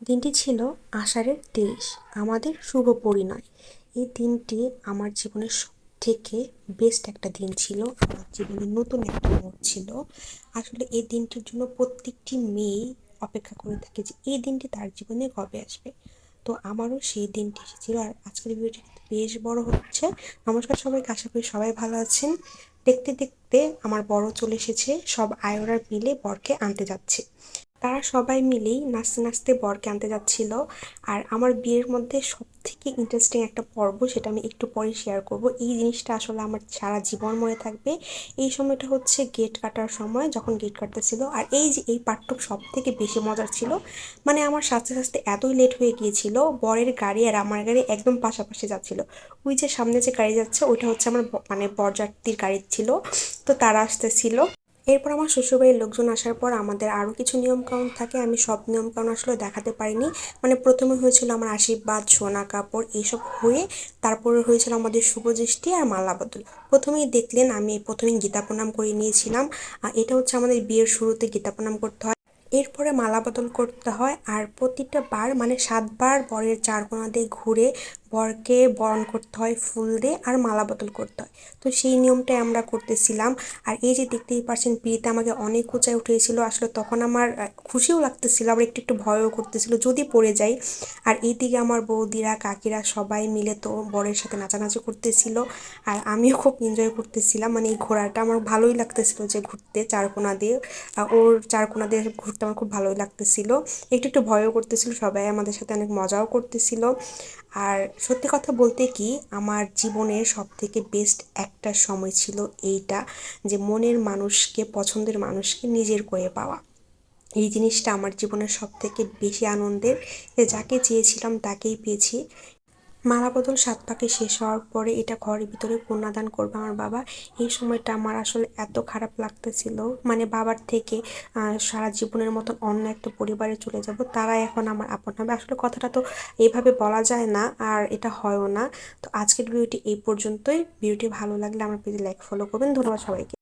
দিনটি ছিল আষাঢ়ের তিরিশ, আমাদের শুভ পরিণয়। এই দিনটি আমার জীবনের সব থেকে বেস্ট একটা দিন ছিল, আমার জীবনে নতুন একটা মোড় ছিল। আসলে এই দিনটির জন্য প্রত্যেকটি মেয়েই অপেক্ষা করে থাকে যে এই দিনটি তার জীবনে কবে আসবে। তো আমারও সেই দিনটি এসেছিল আর আজকের ভিডিওটি বেশ বড় হচ্ছে। নমস্কার সবাইকে, আশা করি সবাই ভালো আছেন। দেখতে দেখতে আমার বড় চলে এসেছে, সব আয়োরা মিলে বরকে আনতে যাচ্ছে। তারা সবাই মিলেই নাচতে নাচতে বরকে আনতে যাচ্ছিল। আর আমার বিয়ের মধ্যে সব থেকে ইন্টারেস্টিং একটা পর্ব সেটা আমি একটু পরে শেয়ার করব। এই জিনিসটা আসলে আমার সারা জীবন মনে থাকবে। এই সময়টা হচ্ছে গেট কাটার সময় যখন গেট কাটতেছিল। আর এই যে এই পার্টটুক সব থেকে বেশি মজার ছিল মানে আমার সাজতে সাজতে এতই লেট হয়ে গিয়েছিল, বরের গাড়ি আর আমার গাড়ি একদম পাশাপাশি যাচ্ছিল। ওই যে সামনে যে গাড়ি যাচ্ছে, ওইটা হচ্ছে আমার মানে বরযাত্রীর গাড়ি ছিল। তো তারা আসতেছিল। এরপর আমার শ্বশুরবাড়ির লোকজন আসার পর আমাদের আরও কিছু নিয়মকানুন থাকে। আমি সব নিয়মকানুন আসলে দেখাতে পারিনি। মানে প্রথমে হয়েছিল আমার আশীর্বাদ, সোনা কাপড় এইসব হয়ে তারপরে হয়েছিল আমাদের শুভদৃষ্টি আর মালা বদল। প্রথমেই দেখলেন আমি প্রথমেই গীতা প্রণাম করে নিয়েছিলাম। আর এটা হচ্ছে আমাদের বিয়ের শুরুতে গীতা প্রণাম করতে হয়। এরপরে মালা বদল করতে হয়। আর প্রতিটা বার মানে সাতবার বরের চার কোণা দিয়ে ঘুরে বরকে বরণ করতে হয়, ফুল দিয়ে আর মালা বদল করতে হয়। তো সেই নিয়মটাই আমরা করতেছিলাম। আর এই যে দেখতেই পারছেন, পিড়িতে আমাকে অনেক উঁচায় উঠেছিল আসলে তখন আমার খুশিও লাগতেছিল, আবার একটু একটু ভয়ও করতেছিল, যদি পড়ে যাই। আর এইদিকে আমার বৌদিরা, কাকিরা সবাই মিলে তো বরের সাথে নাচানাচি করতেছিল। আর আমিও খুব এনজয় করতেছিলাম। মানে এই ঘোরাটা আমার ভালোই লাগতেছিল যে ঘুরতে, চারকোনা দিয়ে। ওর চারকোনা দিয়ে ঘুরতে আমার খুব ভালোই লাগতেছিল। একটু একটু ভয়ও করতেছিল, সবাই আমাদের সাথে অনেক মজাও করতেছিল। আর সত্যি কথা বলতে কি, আমার জীবনের সবথেকে বেস্ট একটা সময় ছিল এইটা যে মনের মানুষকে, পছন্দের মানুষকে নিজের করে পাওয়া। এই জিনিসটা আমার জীবনের সব থেকে বেশি আনন্দের যাকে চেয়েছিলাম তাকেই পেয়েছি। মালা বদল সাত পাকে শেষ হওয়ার পরে এটা ঘরের ভিতরে কন্যাদান করবে আমার বাবা। এই সময়টা আমার আসলে এত খারাপ লাগতেছিল। মানে বাবার থেকে সারা জীবনের মতন অন্য একটা পরিবারে চলে যাব, তারা এখন আমার আপন হবে। আসলে কথাটা তো এইভাবে বলা যায় না, আর এটা হয়ও না। তো আজকের ভিডিওটি এই পর্যন্তই। ভিডিওটি ভালো লাগলে আমার পেজে লাইক ফলো করবেন। ধন্যবাদ সবাইকে।